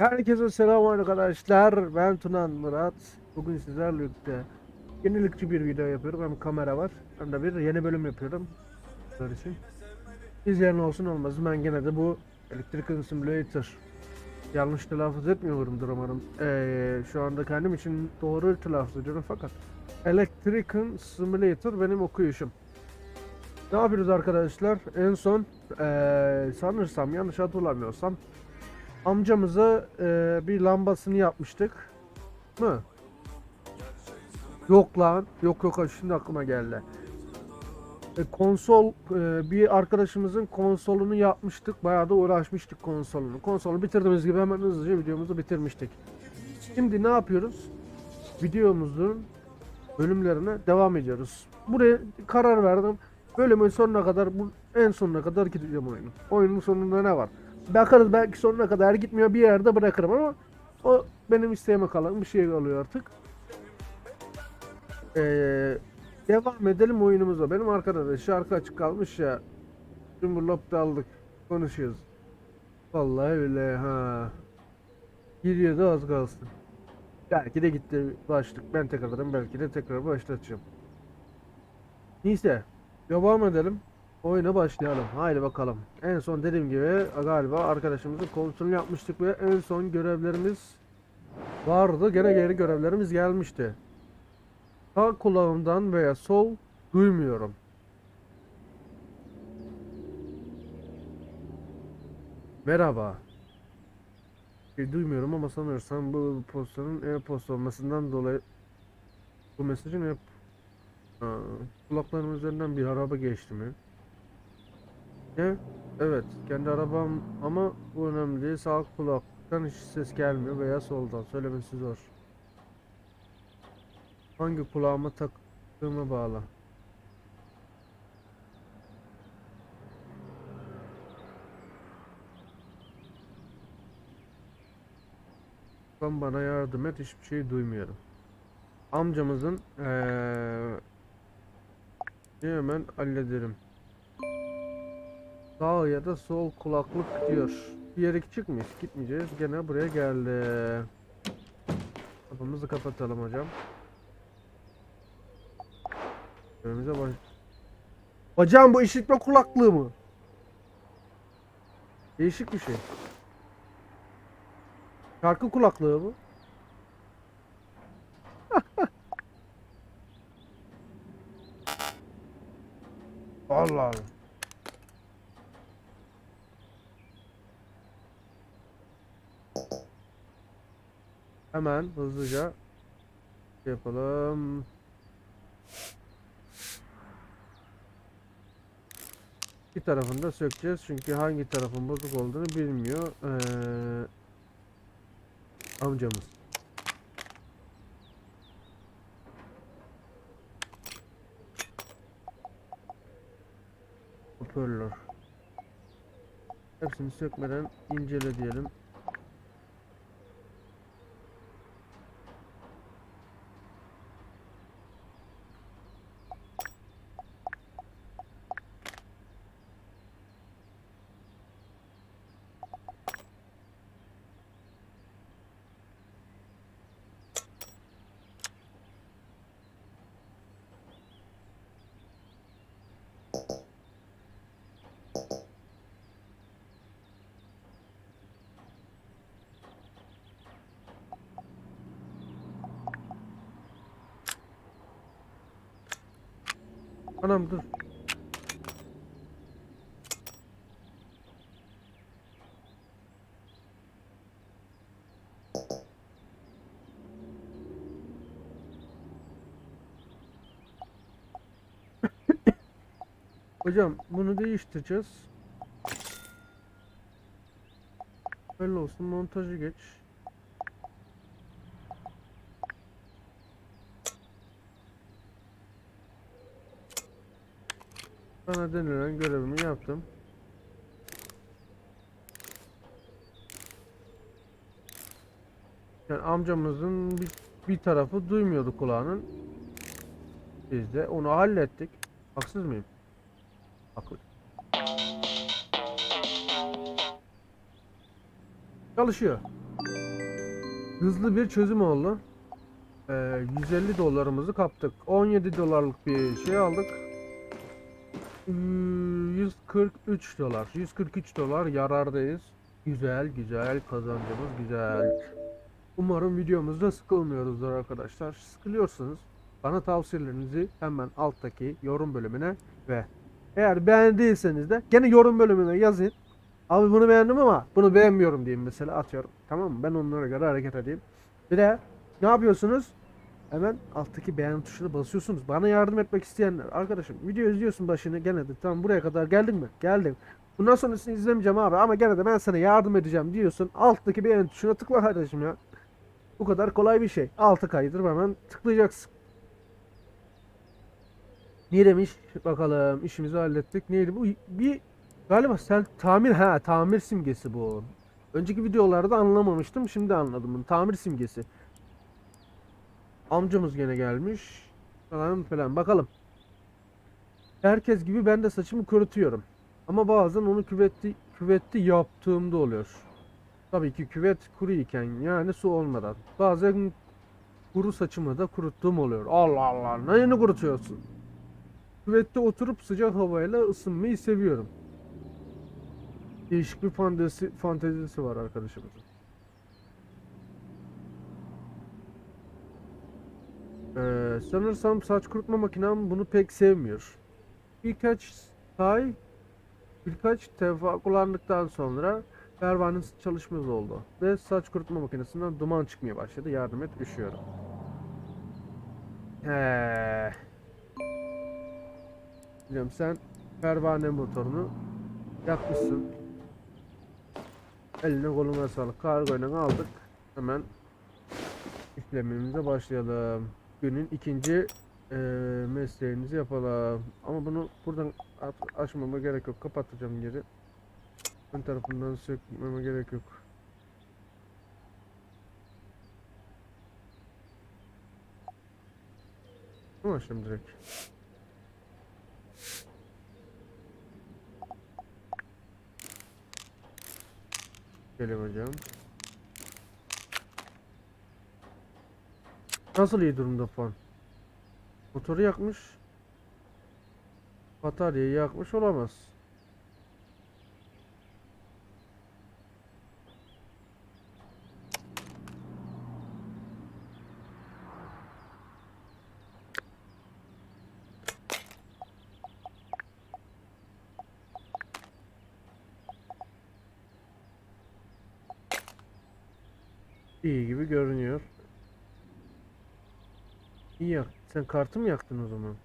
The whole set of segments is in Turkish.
Herkese selam arkadaşlar. Ben Tunan Murat. Bugün sizlerle birlikte yenilikçi bir video yapıyorum. Hem kamera var hem de bir yeni bölüm yapıyorum. Sizler için. İzleyen olsun olmaz. Ben gene de bu Electrical Simulator yanlış telaffuz etmiyorumdur umarım. Ee, şu anda kendim için doğru telaffuz ediyorum fakat Electrical Simulator benim okuyuşum. Ne yapıyoruz arkadaşlar? En son ee, sanırsam yanlış hatırlamıyorsam amcamıza e, bir lambasını yapmıştık. Mı? Yok lan. Yok yok şimdi aklıma geldi. E, konsol e, bir arkadaşımızın konsolunu yapmıştık. Bayağı da uğraşmıştık konsolunu. Konsolu bitirdiğimiz gibi hemen hızlıca videomuzu bitirmiştik. Şimdi ne yapıyoruz? Videomuzun bölümlerine devam ediyoruz. Buraya karar verdim. Bölümün sonuna kadar bu en sonuna kadar gideceğim oyunu. Oyunun sonunda ne var? Bakarız belki sonuna kadar gitmiyor bir yerde bırakırım ama o benim isteğime kalan bir şey oluyor artık. Ee, devam edelim oyunumuza. Benim arkada şarkı açık kalmış ya. Cumhurlop'ta aldık. Konuşuyoruz. Vallahi öyle ha. Giriyordu az kalsın. Belki de gitti başlık. Ben tekrardan belki de tekrar başlatacağım. Neyse. Devam edelim. Oyuna başlayalım. Haydi bakalım. En son dediğim gibi galiba arkadaşımızın konsolunu yapmıştık ve en son görevlerimiz vardı. Gene geri görevlerimiz gelmişti. Sağ kulağımdan veya sol duymuyorum. Merhaba. Bir duymuyorum ama sanırsam bu postanın e-posta olmasından dolayı bu mesajın hep Aa, kulaklarım üzerinden bir araba geçti mi? Evet, kendi arabam ama bu önemli değil. Sağ kulaktan hiç ses gelmiyor veya soldan. Söylemesi zor. Hangi kulağıma taktığıma bağlı. Sen bana yardım et, hiçbir şey duymuyorum. Amcamızın eee hemen hallederim. Sağ ya da sol kulaklık diyor. Bir yere küçük müyüz? Gitmeyeceğiz. Gene buraya geldi. Kapımızı kapatalım hocam. Önümüze baş... Hocam bu işitme kulaklığı mı? Değişik bir şey. Şarkı kulaklığı bu. Allah Allah. Hemen hızlıca şey yapalım. Bir tarafını da sökeceğiz çünkü hangi tarafın bozuk olduğunu bilmiyor ee, amcamız. Hoparlör. Hepsini sökmeden incele diyelim. Anam dur. Hocam bunu değiştireceğiz. Öyle olsun montajı geç. Sana denilen görevimi yaptım. Yani amcamızın bir, bir tarafı duymuyordu kulağının. Biz de onu hallettik. Haksız mıyım? Haklı. Çalışıyor. hızlı bir çözüm oldu. Ee, 150 dolarımızı kaptık. 17 dolarlık bir şey aldık. Ee, 143 dolar. 143 dolar yarardayız. Güzel güzel kazancımız güzel. Umarım videomuzda sıkılmıyoruzdur arkadaşlar. Sıkılıyorsanız bana tavsiyelerinizi hemen alttaki yorum bölümüne ve eğer beğendiyseniz de gene yorum bölümüne yazın. Abi bunu beğendim ama bunu beğenmiyorum diyeyim mesela atıyorum. Tamam mı? Ben onlara göre hareket edeyim. Bir de ne yapıyorsunuz? Hemen alttaki beğen tuşuna basıyorsunuz. Bana yardım etmek isteyenler. Arkadaşım video izliyorsun başını gene de tamam buraya kadar geldin mi? Geldim. Bundan sonrasını izlemeyeceğim abi ama gene de ben sana yardım edeceğim diyorsun. Alttaki beğen tuşuna tıkla kardeşim ya. Bu kadar kolay bir şey. Altı kaydır hemen tıklayacaksın. Ne demiş? Bakalım işimizi hallettik. Neydi bu? Bir galiba sen tamir ha tamir simgesi bu. Önceki videolarda anlamamıştım. Şimdi anladım. Tamir simgesi. Amcamız gene gelmiş. Falan falan. Bakalım. Herkes gibi ben de saçımı kurutuyorum. Ama bazen onu küvetli, küvetli yaptığımda oluyor. Tabii ki küvet kuru iken yani su olmadan. Bazen kuru saçımı da kuruttuğum oluyor. Allah Allah. Neyini kurutuyorsun? Küvette oturup sıcak havayla ısınmayı seviyorum. Değişik bir fantezi, fantezisi var arkadaşımızın. Ee, sanırsam saç kurutma makinem bunu pek sevmiyor. Birkaç ay, birkaç defa kullandıktan sonra pervanenin çalışmaz oldu. Ve saç kurutma makinesinden duman çıkmaya başladı. Yardım et, üşüyorum. He. Biliyorum sen pervane motorunu yakmışsın. Eline koluna sağlık. Kargoyla aldık. Hemen işlemimize başlayalım. Günün ikinci eee mesleğimizi yapalım. Ama bunu buradan açmama gerek yok. Kapatacağım geri. Ön tarafından sökmeme gerek yok. Ama şimdi direkt. Gelin hocam. Nasıl iyi durumda fan? Motoru yakmış. Bataryayı yakmış olamaz. İyi gibi görünüyor. İyi yak. Sen kartı mı yaktın o zaman?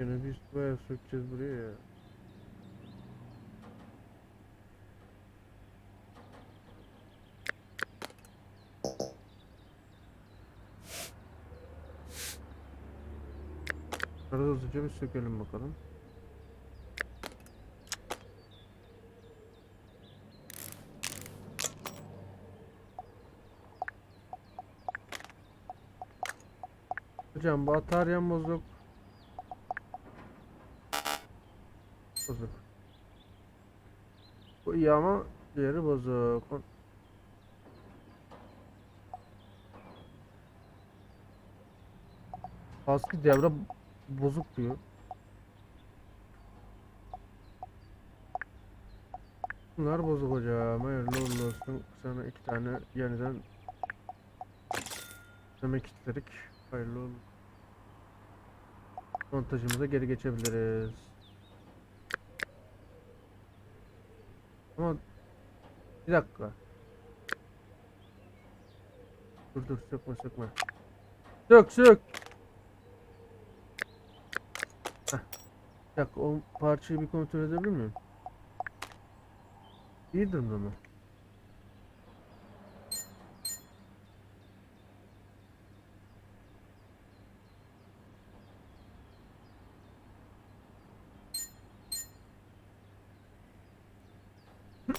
Yine biz bayağı sökeceğiz buraya ya. Arada hızlıca bir sökelim bakalım. Hocam bataryam bozuk. Bozuk. Bu iyi ama diğeri bozuk. Baskı devre bozuk diyor. Bunlar bozuk hocam. Hayırlı uğurlu olsun. Sana iki tane yeniden demek istedik. Hayırlı uğurlu. Montajımıza geri geçebiliriz. Ama bir dakika. Dur dur sökme sökme. Sök sök. Heh. Bir dakika o parçayı bir kontrol edebilir miyim? İyi durumda mı?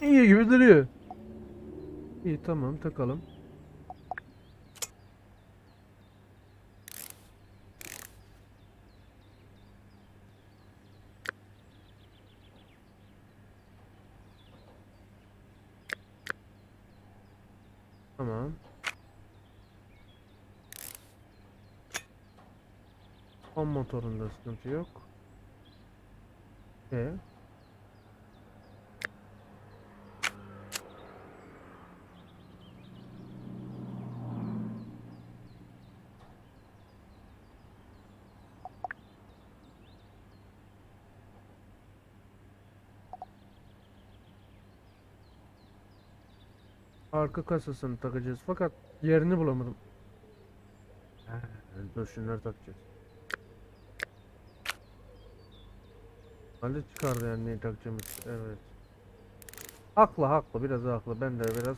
İyi gibi duruyor. İyi tamam takalım. Tamam. On motorunda sıkıntı yok. E. Arka kasasını takacağız fakat yerini bulamadım. Ha, dur şunları takacağız. Ali çıkardı yani neyi takacağımız. Evet. Haklı haklı biraz haklı. Ben de biraz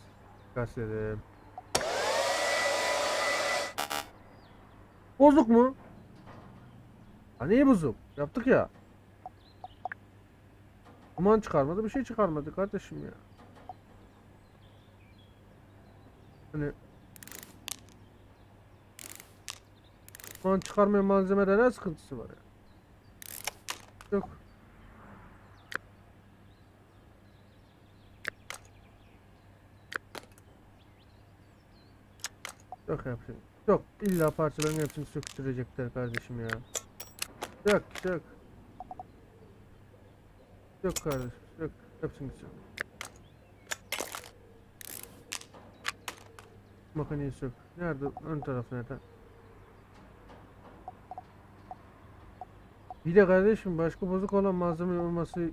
gazetedim. Bozuk mu? Ha niye bozuk? Yaptık ya. Duman çıkarmadı bir şey çıkarmadı kardeşim ya. Hani Duman çıkarmayan malzemede ne sıkıntısı var ya? Yok. Yok yapacak. Yok illa parçaların hepsini söktürecekler kardeşim ya. Yok yok. Yok kardeşim yok. Hepsini sök. Makineyi sök. Nerede? Ön taraf nerede? Bir de kardeşim başka bozuk olan malzeme olması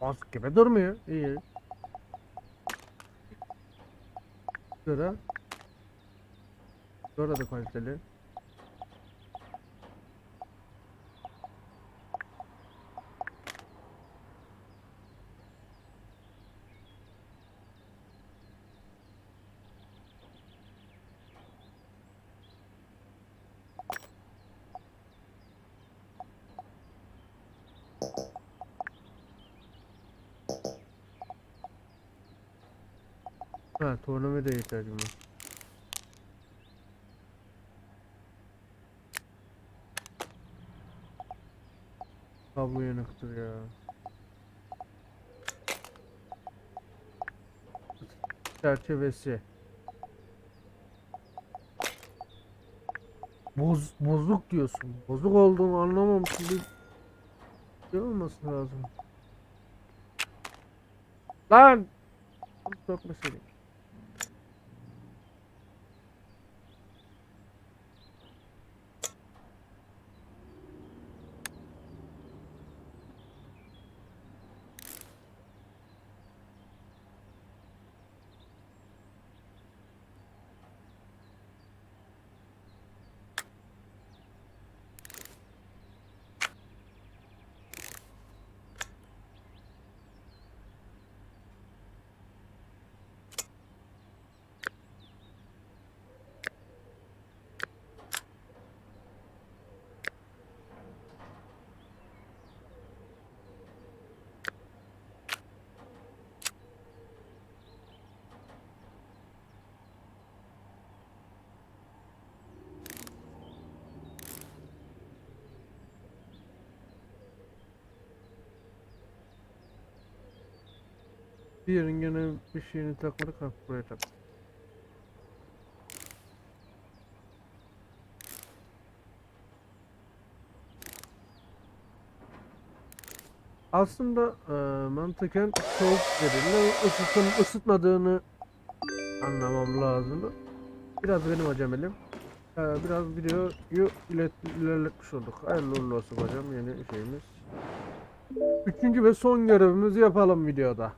Bozuk gibi durmuyor. İyi. Göre. Göre de kaliteli. Ha, tornavida ihtiyacım var. Kablo yanıktır ya. Çerçevesi. Boz, bozuk diyorsun. Bozuk olduğunu anlamamışsın. Bir şey olması lazım. Lan! Çok mesele. Bir yerin gene bir şeyini takmadık ha buraya tak. Aslında eee mantıken soğuk dediğinde ısıtın ısıtmadığını anlamam lazım. Biraz benim acemelim. Eee biraz videoyu ilet, ilerletmiş olduk. Hayırlı uğurlu olsun hocam yeni şeyimiz. Üçüncü ve son görevimizi yapalım videoda.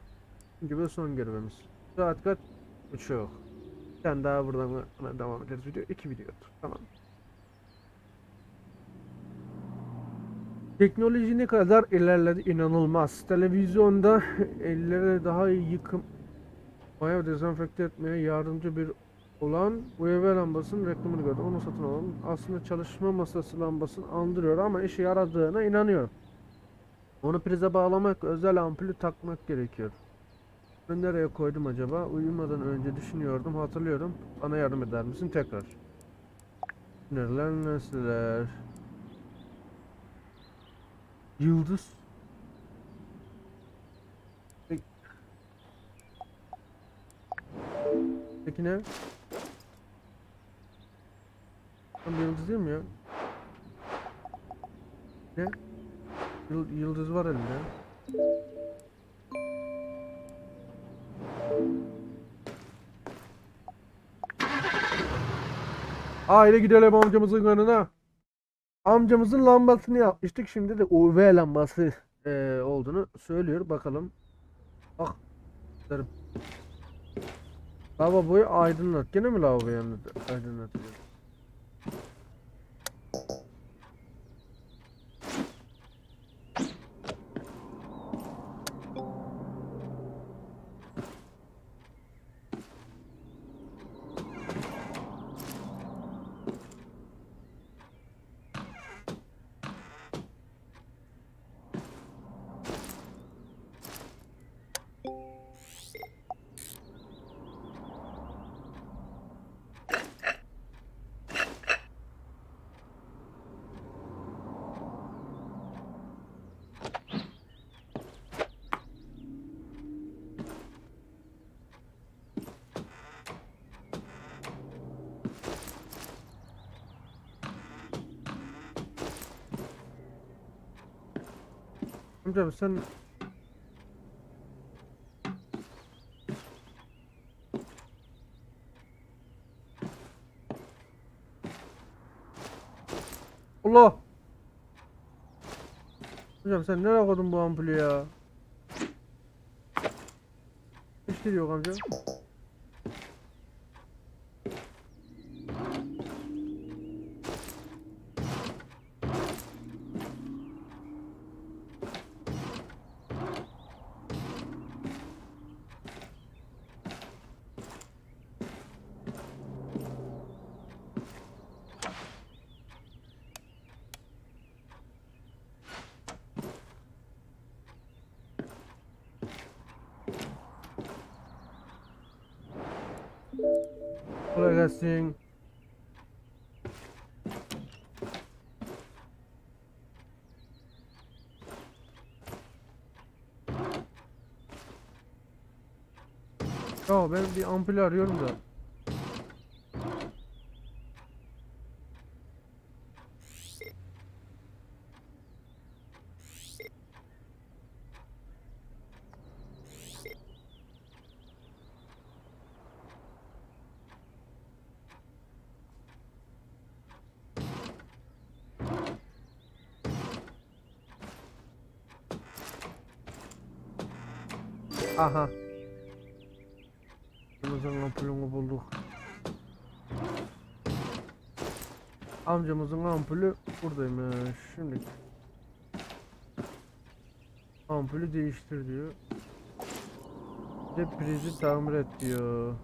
Üçüncü ve son görevimiz. Saat kaç? Buçuk. Sen daha buradan buna devam ederiz video. İki videodur. Tamam. Teknoloji ne kadar ilerledi inanılmaz. Televizyonda ellere daha iyi yıkım Maya dezenfekte etmeye yardımcı bir olan UV lambasının reklamını gördüm. Onu satın alalım. Aslında çalışma masası lambasını andırıyor ama işe yaradığına inanıyorum. Onu prize bağlamak, özel ampulü takmak gerekiyor. Ben nereye koydum acaba? Uyumadan önce düşünüyordum, hatırlıyorum. Bana yardım eder misin tekrar? Neler nesneler. Yıldız. Peki. Peki ne? Tam yıldız değil mi ya? Ne? Yıl- yıldız var elinde. Aile gidelim amcamızın yanına. Amcamızın lambasını yapmıştık. Şimdi de UV lambası eee, olduğunu söylüyor. Bakalım. Bak. derim. Lavaboyu aydınlat. Gene mi lavaboyu yanında- Amcam sen Allah! Hocam sen nereye koydun bu ampulü ya? Hiç değil yok amca. Kolay. Ya ben bir ampul arıyorum da. Aha. Amcamızın ampulünü bulduk. Amcamızın ampulü buradaymış. Şimdi ampulü değiştir diyor. Bir prizi tamir et diyor.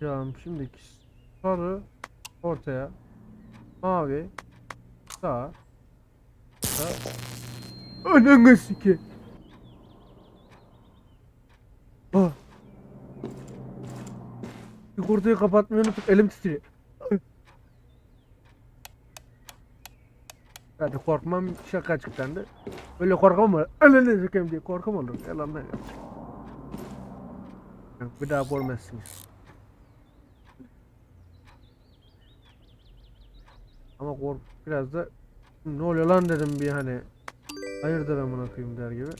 Hocam şimdi sarı ortaya. Mavi sağ sağ. Ananı siki. Ah. Sigortayı kapatmayı unuttuk. Elim titriyor. Hadi korkmam şaka çıktı. Böyle korkmam mı? Ananı sikeyim diye korkum olur. Yalandan ya Bir daha görmezsiniz kork biraz da ne oluyor lan dedim bir hani hayırdır amına koyayım der gibi.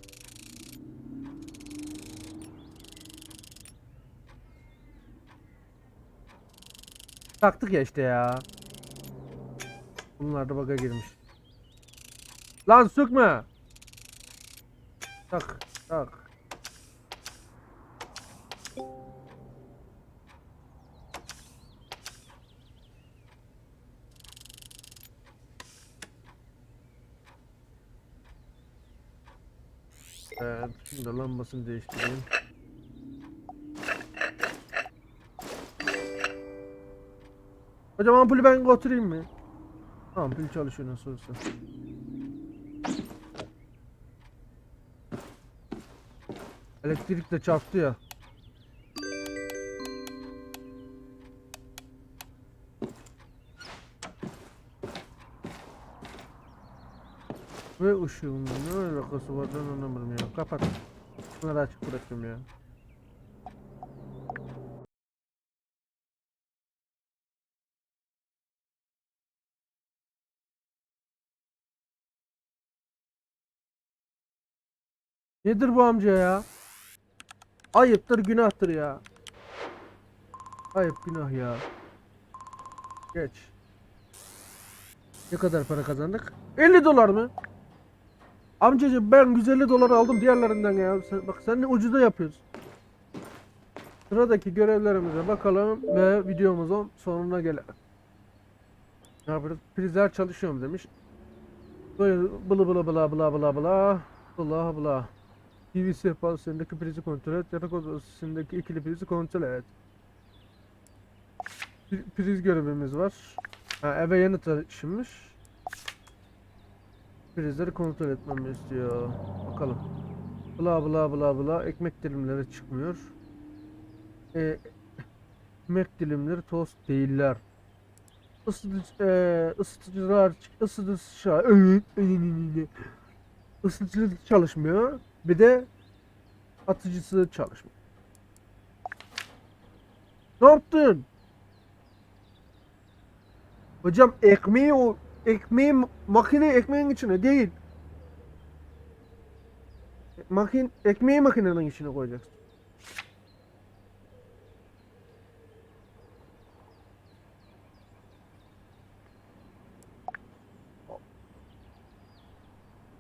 Taktık ya işte ya. Bunlar da baga girmiş. Lan sökme. Tak tak. Evet, şimdi lambasını değiştireyim. Hocam ampulü ben götüreyim mi? Ampul çalışıyor nasıl olsa. Elektrik de çarptı ya. Ve ışığın ne alakası var ben anlamadım ya. Kapat. Bunları açık bıraktım ya. Nedir bu amca ya? Ayıptır günahtır ya. Ayıp günah ya. Geç. Ne kadar para kazandık? 50 dolar mı? Amcacığım ben 150 dolar aldım diğerlerinden ya. Sen, bak sen ne ucuza yapıyorsun. Sıradaki görevlerimize bakalım ve videomuzun sonuna gelelim. Ne yapıyoruz? Prizler çalışıyor mu demiş. Böyle bılı bılı bıla bıla bıla bıla bıla bıla. TV sehpasındaki prizi kontrol et. Yatak odasındaki ikili prizi kontrol et. Pri- Priz görevimiz var. Ha, eve yeni taşınmış. Prizleri kontrol etmemi istiyor. Bakalım. Bla bla bla bla. Ekmek dilimleri çıkmıyor. E, ekmek dilimleri tost değiller. Isıtıcı, e, ısıtıcılar, ısıtıcı çalışmıyor. Bir de atıcısı çalışmıyor. Ne yaptın? Hocam ekmeği ekmeği makine ekmeğin içine değil. Makin ekmeği makinenin içine koyacaksın.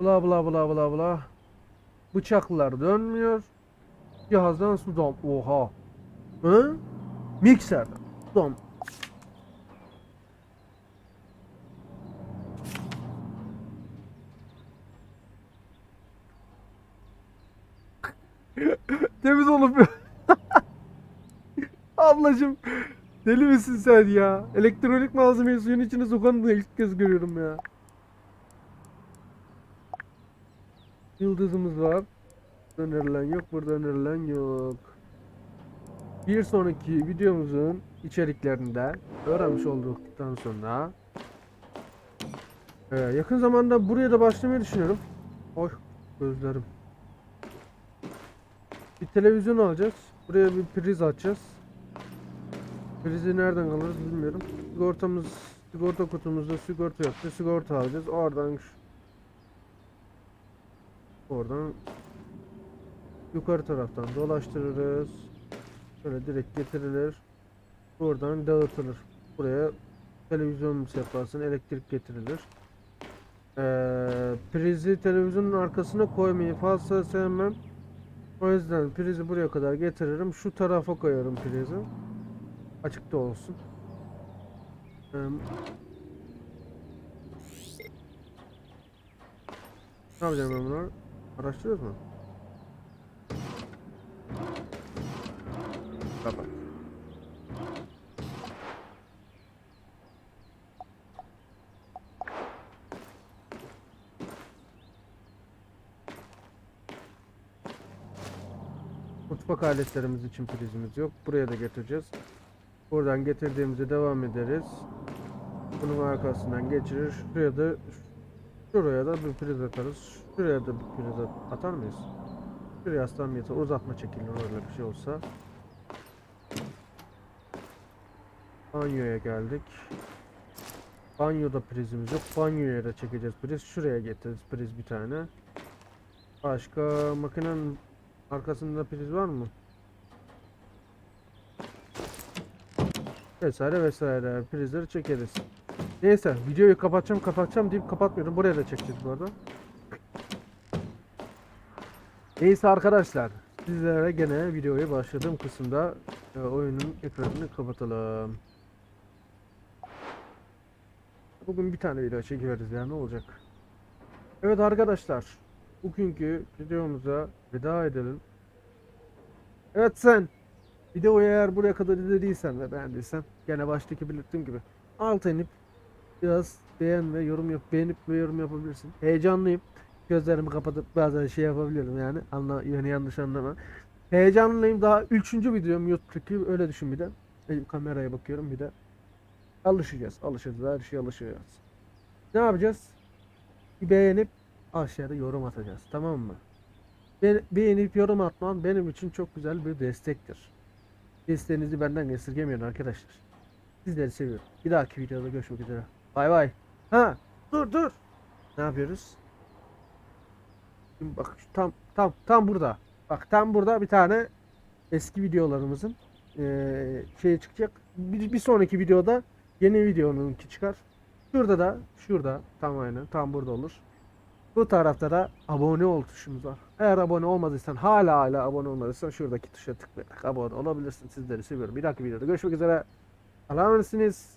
Bla bla bla bla bla. Bıçaklar dönmüyor. Cihazdan su dam. Oha. Hı? Mikserden. Dam. Temiz olup Ablacım deli misin sen ya? Elektronik malzemeyi suyun içine sokan da ilk kez görüyorum ya. Yıldızımız var. Önerilen yok, burada önerilen yok. Bir sonraki videomuzun içeriklerinde öğrenmiş olduktan sonra ee, yakın zamanda buraya da başlamayı düşünüyorum. Oy gözlerim. Bir televizyon alacağız. Buraya bir priz açacağız. Prizi nereden alırız bilmiyorum. Sigortamız, sigorta kutumuzda sigorta yoktu. Sigorta alacağız. Oradan şu- oradan yukarı taraftan dolaştırırız. Şöyle direkt getirilir. Buradan dağıtılır. Buraya televizyon sehpasına elektrik getirilir. Ee, prizi televizyonun arkasına koymayı fazla sevmem. O yüzden prizi buraya kadar getiririm. Şu tarafa koyarım prizi. Açıkta olsun. Ne yapacağım ben bunu? Araştırıyoruz mu? Aletlerimiz için prizimiz yok. Buraya da getireceğiz. Buradan getirdiğimizde devam ederiz. Bunun arkasından geçirir. Şuraya da şuraya da bir priz atarız. Şuraya da bir priz at- atar mıyız? Şuraya aslan yeter. Uzatma çekilir öyle bir şey olsa. Banyoya geldik. Banyoda prizimiz yok. Banyoya da çekeceğiz priz. Şuraya getiririz priz bir tane. Başka makinenin arkasında priz var mı? Vesaire vesaire prizleri çekeriz. Neyse videoyu kapatacağım kapatacağım deyip kapatmıyorum. Buraya da çekeceğiz bu arada. Neyse arkadaşlar sizlere gene videoyu başladığım kısımda e, oyunun ekranını kapatalım. Bugün bir tane video çekiveriz ya ne olacak. Evet arkadaşlar bugünkü videomuza veda edelim. Evet sen videoyu eğer buraya kadar izlediysen ve beğendiysen gene baştaki belirttiğim gibi Alta inip biraz beğen ve yorum yap. Beğenip ve yorum yapabilirsin. Heyecanlıyım. Gözlerimi kapatıp bazen şey yapabiliyorum yani. Anla, yani yanlış anlama. Heyecanlıyım. Daha üçüncü videom YouTube'daki öyle düşün bir de. Kameraya bakıyorum bir de. Alışacağız. Alışacağız. Her şeye alışacağız. Ne yapacağız? Bir beğenip aşağıda yorum atacağız. Tamam mı? Be- beğenip yorum atman benim için çok güzel bir destektir. Desteğinizi benden esirgemeyin arkadaşlar. Sizleri seviyorum. Bir dahaki videoda görüşmek üzere. Bay bay. Ha, dur dur. Ne yapıyoruz? Şimdi bak tam tam tam burada. Bak tam burada bir tane eski videolarımızın eee şey çıkacak. Bir, bir sonraki videoda yeni videonunki çıkar. Şurada da şurada tam aynen tam burada olur. Bu tarafta da abone ol tuşumuz var. Eğer abone olmadıysan hala hala abone olmadıysan şuradaki tuşa tıklayarak abone olabilirsin. Sizleri seviyorum. Bir dahaki videoda görüşmek üzere. Allah'a emanetsiniz.